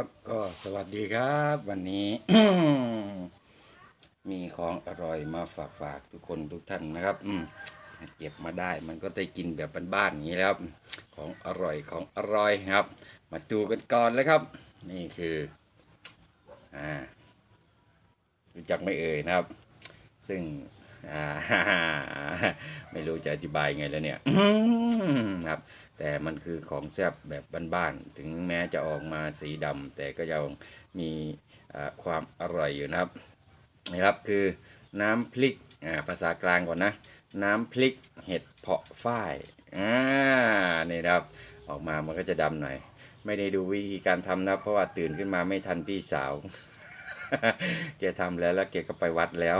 ครับก็สวัสดีครับ วันนี้ มีของอร่อยมาฝากฝากทุกคนทุกท่านนะครับ อืมเก็บมาได้มันก็ได้กินแบบบ้านๆอย่างนี้แล้วครับของอร่อยของอร่อยครับ มาดูกันก่อนเลยครับ นี่คืออ่ารู้จักไม่เอ่ยนะครับ ซึ่งอ่าไม่รู้จะอธิบายไงแล้วเนี่ยครับ แต่มันคือของแซบแบบบ้านๆ ถึงแม้จะออกมาสีดำแต่ก็ยังมีความอร่อยอยู่นะครับนี่ครับคือน้ำพริกอ่าภาษากลางก่อนนะ น้ำพริกเห็ดเพาะฝ้ายอ่านี่ครับออกมามันก็จะดำหน่อย ไม่ได้ดูวิธีการทำนะเพราะว่าตื่นขึ้นมาไม่ทันพี่สาวแกทำแล้วแล้วแกก็ไปวัดแล้ว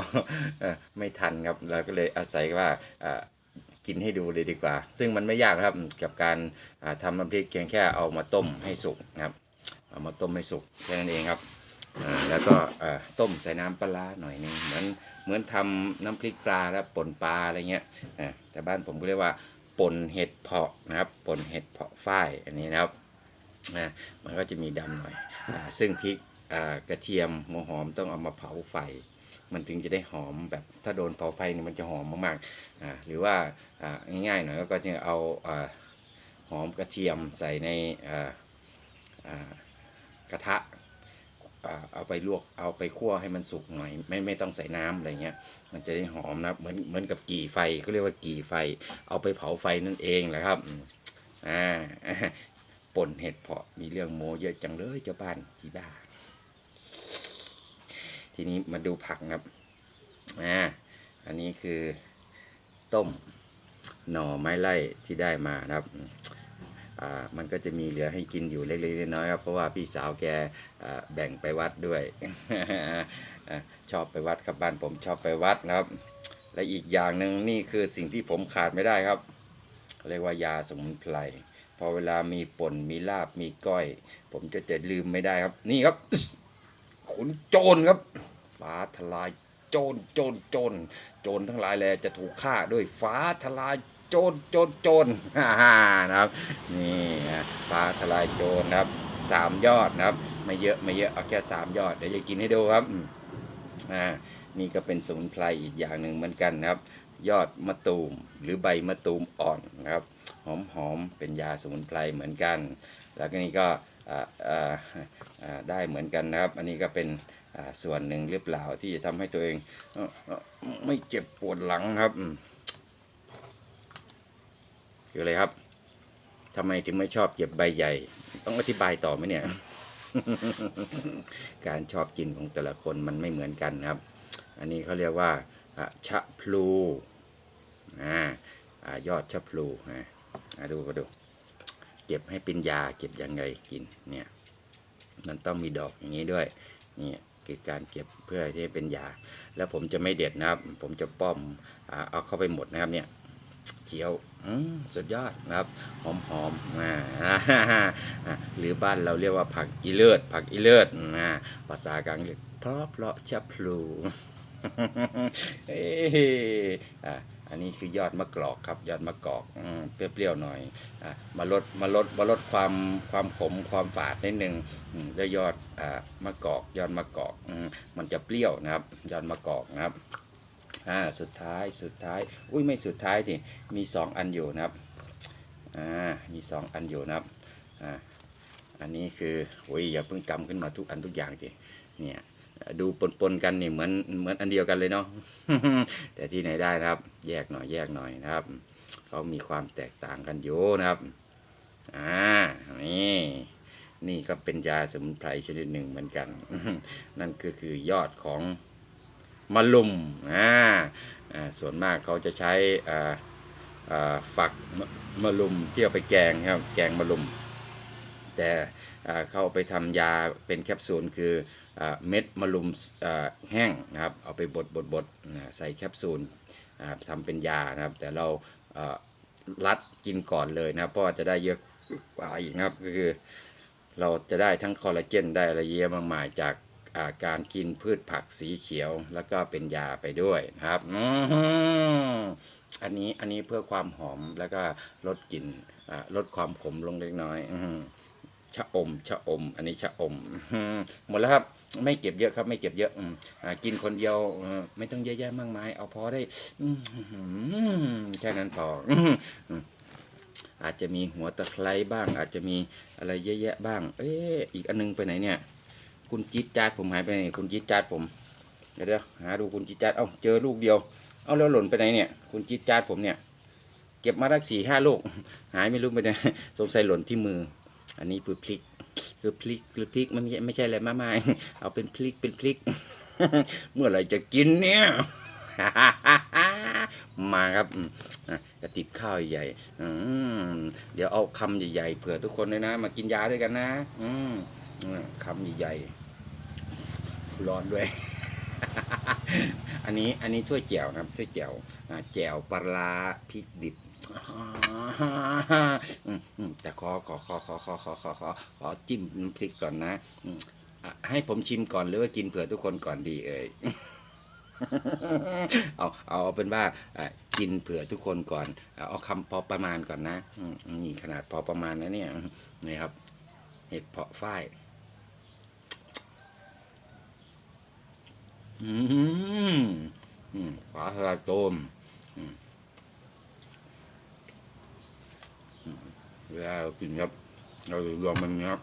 ไม่ทันครับเราก็เลยอาศัยว่าอ่า กินให้ดูเลยดีกว่า ซึ่งมันไม่ยากนะครับกับการอ่าทำน้ำพริกเพียงแค่เอามาต้มให้สุกนะครับ เอามาต้มให้สุกแค่นั้นเองครับแล้วก็ต้มใส่น้ำปลาหน่อยนึงเหมือนเหมือนทำน้ำพริกปลาแล้วป่นปลาอะไรเงี้ยแต่บ้านผมก็เรียกว่าป่นเห็ดเพาะนะครับป่นเห็ดเพาะฝ้ายอันนี้นะครับมันก็จะมีดำหน่อยอซึ่งพริกกระเทียมหัวหอมต้องเอามาเผาไฟ มันถึงจะได้หอมแบบถ้าโดนเผาไฟเนี่ยมันจะหอมมากๆอ่าหรือว่าอ่าง่ายๆหน่อยก็จะเอาอ่าหอมกระเทียมใส่ในอ่าอ่ากระทะอ่าเอาไปลวกเอาไปคั่วให้มันสุกหน่อย ไม่ไม่ต้องใส่น้ำอะไรเงี้ยมันจะได้หอมนะเหมือนเหมือนกับกี่ไฟก็เรียกว่ากี่ไฟ เอาไปเผาไฟนั่นเองแหละครับอ่าป่นเห็ดเพาะมีเรื่องโมเยอะจังเลยเจ้าบ้านที่บ้า ทีนี้มาดูผักนะครับอ่าอันนี้คือต้มหน่อไม้ไล่ที่ได้มานะครับอ่ามันก็จะมีเหลือให้กินอยู่เล็กๆน้อยๆครับเพราะว่าพี่สาวแกแบ่งไปวัดด้วยชอบไปวัดครับบ้านผมชอบไปวัดนะครับ และอีกอย่างหนึ่งนี่คือสิ่งที่ผมขาดไม่ได้ครับ เรียกว่ายาสมุนไพรพอเวลามีป่นมีลาบมีก้อย ผมจะจะลืมไม่ได้ครับ นี่ครับขุนโจรครับ ฟ้าทลายโจรโจรโจรโจรทั้งหลายแลจะถูกฆ่าด้วยฟ้าทลายโจรโจรโจรฮ่าฮ่านะครับนี่ฟ้าทลายโจรนะครับสามยอดนะครับ ไม่เยอะไม่เยอะเอาแค่สามยอดเดี๋ยวจะกินให้ดูครับอ่านี่ก็เป็นสมุนไพรอีกอย่างหนึ่งเหมือนกันนะครับ ยอดมะตูมหรือใบมะตูมอ่อนนะครับหอมหอมๆเป็นยาสมุนไพรเหมือนกัน แล้วก็นี่ก็ ได้เหมือนกันนะครับ อันนี้ก็เป็นส่วนหนึ่งหรือเปล่าที่จะทำให้ตัวเองไม่เจ็บปวดหลังครับคืออะไรครับทำไมถึงไม่ชอบเก็บใบใหญ่ ต้องอธิบายต่อไหมเนี่ย การชอบกินของแต่ละคนมันไม่เหมือนกันครับ อันนี้เขาเรียกว่าชะพลูอ่ายอดชะพลูอ่าอ่าดูก็ดู เก็บให้เป็นยาเก็บยังไงกินเนี่ยมันต้องมีดอกอย่างนี้ด้วยนี่คือการเก็บเพื่อที่ให้เป็นยา แล้วผมจะไม่เด็ดนะครับ ผมจะป้อมอ่าเอาเข้าไปหมดนะครับเนี่ยเคี้ยวสุดยอดนะครับ หอมหอมๆอ่าหรือบ้านเราเรียกว่าผักอีเลิศผักอีเลิศอ่าภาษากลางเรียกเพราะเพราะชะพลูเอ้ยอะ อันนี้คือยอดมะกรอกครับยอดมะกอกอเปรี้ยวๆหน่อยอมาลดมาลดมาลดความความขมความฝาดนิดนึงด้วยยอดอ่ามะกอกยอดมะกอกอมมันจะเปรี้ยวนะครับ ยอดมะกอกนะครับอ่าสุดท้ายสุดท้ายอุ้ยไม่สุดท้ายดิมีสองอันอยู่นะครับอ่ามีสองอันอยู่นะครับอ่าอันนี้คืออุ้ยอย่าเพิ่งกำขึ้นมาทุกอันทุกอย่างดิเนี่ย ดูปนๆกันนี่เหมือนเหมือนอันเดียวกันเลยเนาะแต่ที่ไหนได้นะครับ แยกหน่อยแยกหน่อยนะครับเขามีความแตกต่างกันอยู่นะครับอ่านี่นี่ก็เป็นยาสมุนไพรชนิดหนึ่งเหมือนกัน นั่นก็คือยอดของมะลุมอ่าอ่าส่วนมากเขาจะใช้อ่าอ่าฝักมะลุมที่เอาไปแกงครับแกงมะลุม แต่อ่าเขาเอาไปทำยาเป็นแคปซูลคือ เม็ดมะลุมแห้งนะครับ เอาไปบดบดบดใส่แคปซูลทำเป็นยานะครับ แต่เรารัดกินก่อนเลยนะครับ เพราะจะได้เยอะกว่าอีกนะครับก็คือเราจะได้ทั้งคอลลาเจนได้อะไรเยอะมากมายจากาการกินพืชผักสีเขียวแล้วก็เป็นยาไปด้วยนะครับอันนี้อันนี้เพื่อความหอมแล้วก็ลดกลิ่นลดความขมลงเล็กน้อย ชะอมชะอม อันนี้ชะอมหมดแล้วครับ ไม่เก็บเยอะครับ ไม่เก็บเยอะอืมกินคนเดียวอไม่ต้องเยอะแยะมากมาย เอาพอได้อแค่นั้นพออือาจจะมีหัวตะไคร้บ้าง อาจจะมีอะไรเยอะแยะบ้าง เอ๊ะอีกอันนึงไปไหนเนี่ย คุณจี๊ดจาดผมหายไปไหนคุณจี๊ดจาดผมเดี๋ยวเดี๋ยวหาดูคุณจี๊ดจาดเอ้าเจอลูกเดียว เอาแล้วหล่นไปไหนเนี่ย คุณจี๊ดจาดผมเนี่ย เก็บมาได้สี่ห้าลูก หายไม่รู้ไปไหนสงสัยหล่นที่มือ อันนี้คือพลิกคือพลิกคือพลิกมันไม่ใช่ไม่ใช่อะไรมากมายเอาเป็นพลิกเป็นพลิก เมื่อไหร่จะกินเนี่ยมาครับอืมอะจะติดข้าวใหญ่เดี๋ยวเอาคำใหญ่ๆเผื่อทุกคนเลยนะ มากินยาด้วยกันนะอือคำใหญ่ๆร้อนด้วย อันนี้อันนี้ถ้วยแจ่วนะครับถ้วยแจ่วแจ่วปลาพริกดิบ แต่ขอขอขอขอขอขอขอขอขอจิ้มน้ำพริกก่อนนะให้ผมชิมก่อนหรือว่ากินเผื่อทุกคนก่อนดีเอ่ยเอาเอาเป็นว่ากินเผื่อทุกคนก่อนเอาคำพอประมาณก่อนนะนี่ขนาดพอประมาณนะเนี่ยนี่ครับ เห็ดเพาะฝ้ายอืมอืมปลาทลาโจมอืม เวลาเรากินครับ เรารวมมันครับ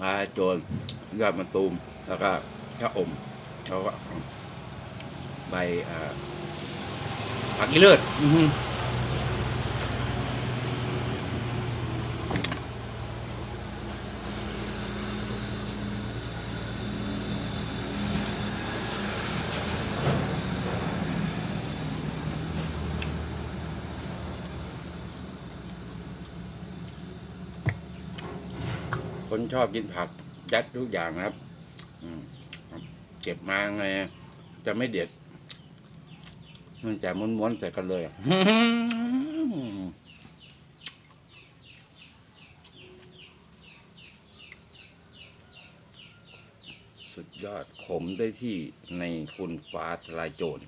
ปลาโจรยอดมะตูม แล้วก็ชะอม แล้วก็ใบอ่าผักอีเลิศ ชอบกินผักยัดทุกอย่างนะครับ อืมเก็บมาไง จะไม่เด็ดมันจะม้วนๆใส่กันเลยสุดยอดขมได้ที่ในคุณฟ้าทลายโจร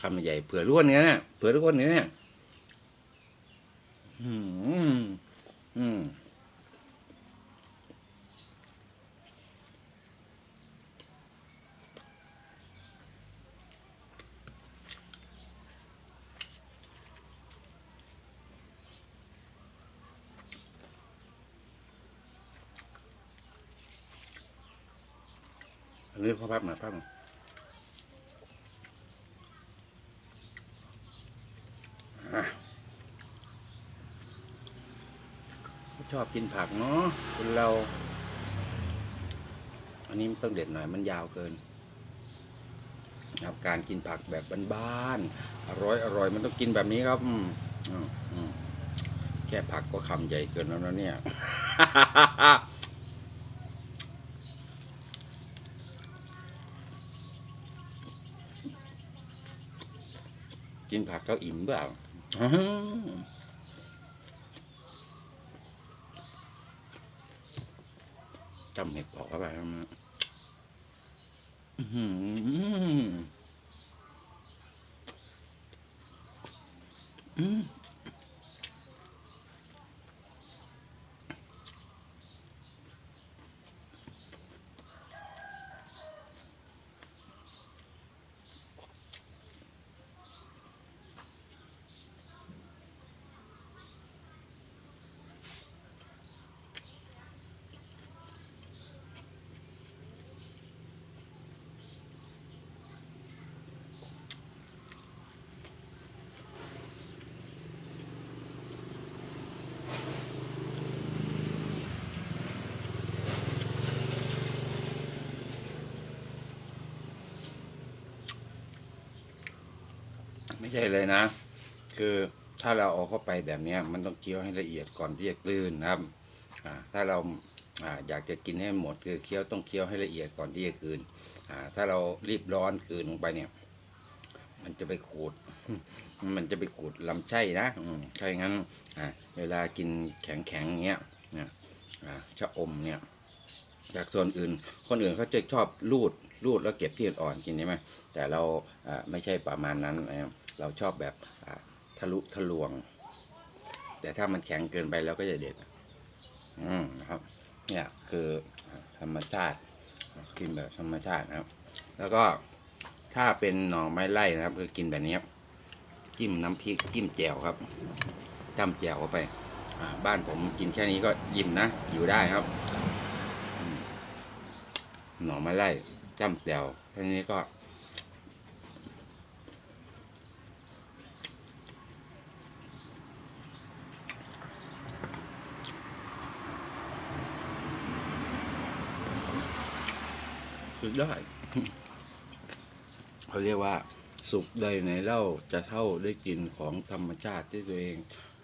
คำใหญ่เผื่อล้วนเนี้ยเนี่ยเผื่อทุกคนเนี้เนี่ยอืม อืมอันนี้พ่อพับมาพับมาอะช อบกินผักเนาะคนเรา อันนี้มันต้องเด็ดหน่อยมันยาวเกินครับการกินผักแบบบ้านๆอร่อยอร่อยมันต้องกินแบบนี้ครับอืแค่ผักก็คำใหญ่เกินแล้วนะเนี่ยกินผักก็อิ่มเปล่า จำเห็ดออกเข้าไปนะอืม ไม่ใช่เลยนะ คือถ้าเราเอาเข้าไปแบบนี้มันต้องเคี้ยวให้ละเอียดก่อนที่จะกลืนนะครับถ้าเราอยากจะกินให้หมดคือเคี้ยวต้องเคี้ยวให้ละเอียดก่อนที่จะกลืนถ้าเรารีบร้อนกลืนลงไปเนี่ย มันจะไปขูด มันจะไปขูดลำไส้นะถ้าอย่างนั้นเวลากินแข็งๆเงี้ยเนี่ยอ่าชะอมเนี่ย จากส่วนอื่น คนอื่นเขาจะชอบรูดรูดแล้วเก็บที่อ่อนกินใช่ไหมแต่เราไม่ใช่ประมาณนั้นนะครับ เราชอบแบบทะลุทะลวง แต่ถ้ามันแข็งเกินไปแล้วก็จะเด็ดอืมนะครับ เนี่ยคือธรรมชาติกินแบบธรรมชาตินะครับ แล้วก็ถ้าเป็นหน่อไม้ไล่นะครับ คือกินแบบนี้ครับจิ้มน้ำพริกจิ้มแจ่วครับจ้ำแจ่วเข้าไปบ้านผมกินแค่นี้ก็ยิ้มนะอยู่ได้ครับ หน่อไม้ไล่จ้ำแจ่วแค่นี้ก็ สุดยอดเขาเรียกว่า สุขใดในเล่าจะเท่าได้กินของธรรมชาติที่ตัวเอง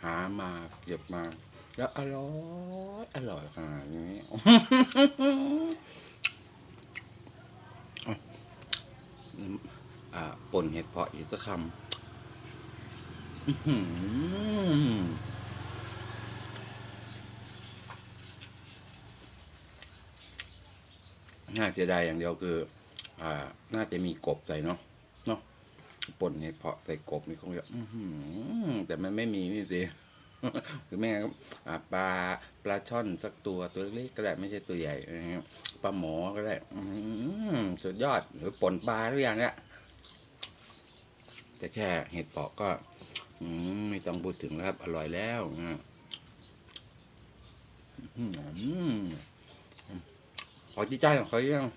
หามาเก็บมา แล้วอร่อยอร่อยขนาดนี้อ่าป่นเห็ดเพาะอีกสักคำอื้อหือ น่าจะได้อย่างเดียวคือ อ่า น่าจะมีกบใส่เนาะเนาะป่นเห็ดเพาะใส่กบนี่คงจะอื้อหือแต่มันไม่มีนี่สิคือแม่งั้นอ่าปลาปลาช่อนสักตัวตัวเล็กก็ได้ไม่ใช่ตัวใหญ่นะครับปลาหมอก็ได้อื้อหือสุดยอดหรือป่นปลาทุกอย่างเนี่ยแต่แค่เห็ดเปาะก็อืมไม่ต้องพูดถึงแล้วครับ อร่อยแล้วนะอื้อหือ ขอจีจ้าหน่อยขอจีจ้าหน่อย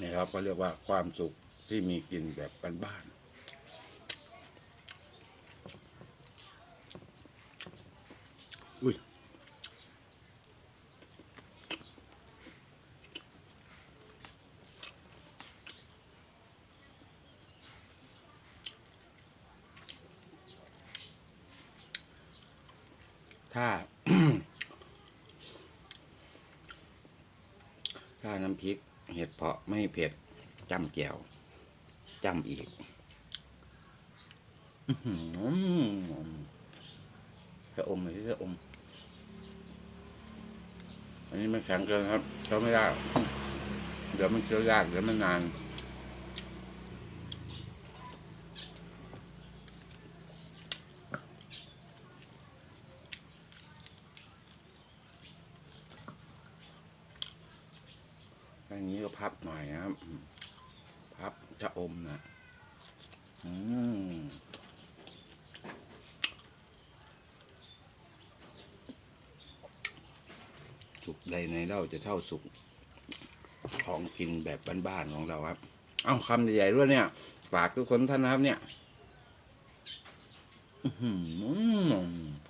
นี่ครับก็เรียกว่าความสุขที่มีกินแบบบ้าน ถ้า ถ้าน้ำพริก เห็ดเพาะไม่เผ็ดจ้ำแจ่วจ้ำอีกอื้อหือแค่อมเลยแค่อม อันนี้มันแข็งเกินครับเขาไม่ได้ เดี๋ยวมันเคี้ยวยากเดี๋ยวมันนาน อันนี้ก็พับหน่อยนะครับ พับจะอมนะอืมสุกใดในเราจะเท่าสุกของกินแบบบ้านๆของเราครับ เอาคำใหญ่ๆด้วยเนี่ย ฝากทุกคนท่านนะครับเนี่ย อื้อหืออืม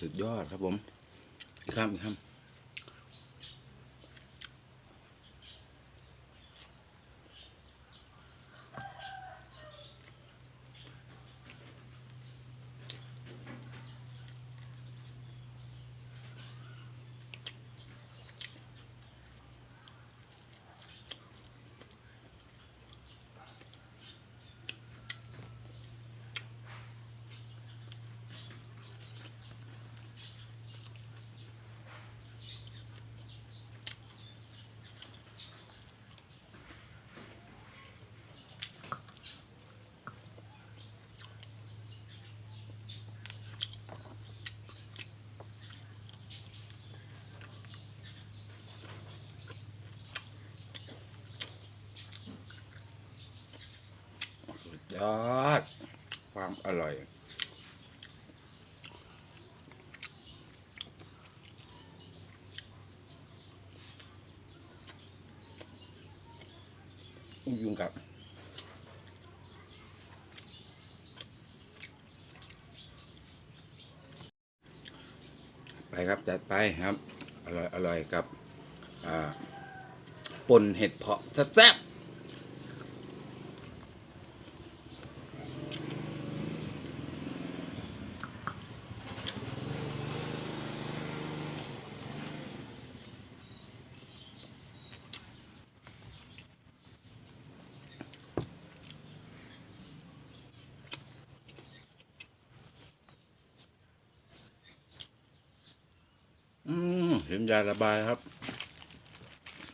สุดยอดครับผมอีกคำอีกคำ ยอด ความอร่อย ยุงกับไปครับจัดไปครับ อร่อยอร่อยกับป่นเห็ดเพาะแซ่บๆอืม เห็นยาระบายครับ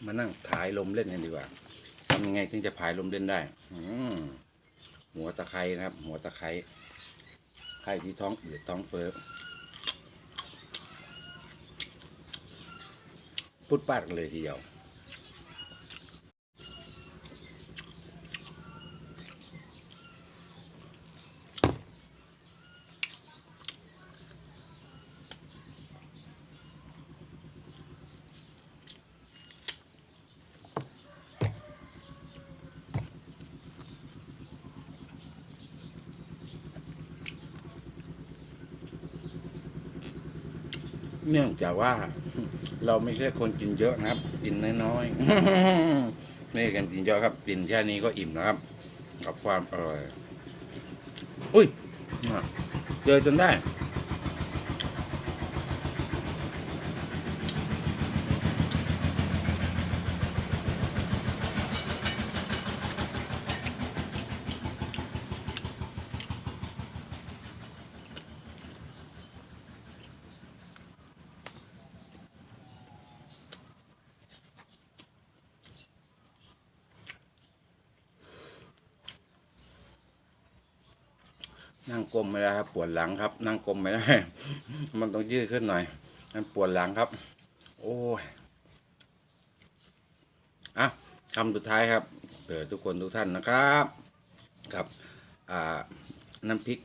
มานั่งผายลมเล่นกันดีกว่าทำยังไงถึงจะผายลมเล่นได้อหัวตะไคร้นะครับ หัวตะไคร้ไข้ที่ท้องอืดท้องเฟ้อพุดปาดกันเลยทีเดียว เนื่องจากว่า เราไม่ใช่คนกินเยอะนะครับ กินน้อยๆไม่กันกินเยอะครับ กินแค่นี้ก็อิ่มนะครับ กับความอร่อย อุ้ยเจอจนได้ นั่งกลมไม่ได้ครับ ปวดหลังครับ นั่งกลมไม่ได้ มันต้องยืดขึ้นหน่อย มันปวดหลังครับ โอ้ยอะคำสุดท้ายครับเปิดทุกคนทุกท่านนะครับครับอ่าน้ำพริก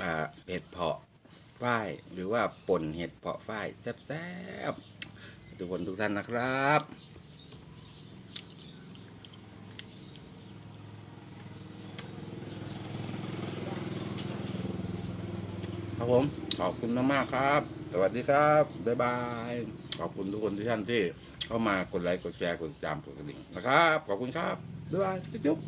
อ่าเห็ดเพาะฝ้ายหรือว่าป่นเห็ดเพาะฝ้ายแซ่บๆทุกคนทุกท่านนะครับ ครับผม ขอบคุณมากๆครับ สวัสดีครับ บ๊ายบาย ขอบคุณทุกคนที่ท่านที่ เข้ามากดไลค์ กดแชร์ กดติดตาม กดกระดิ่งนะครับ ขอบคุณครับ บ๊ายบาย จุ๊บ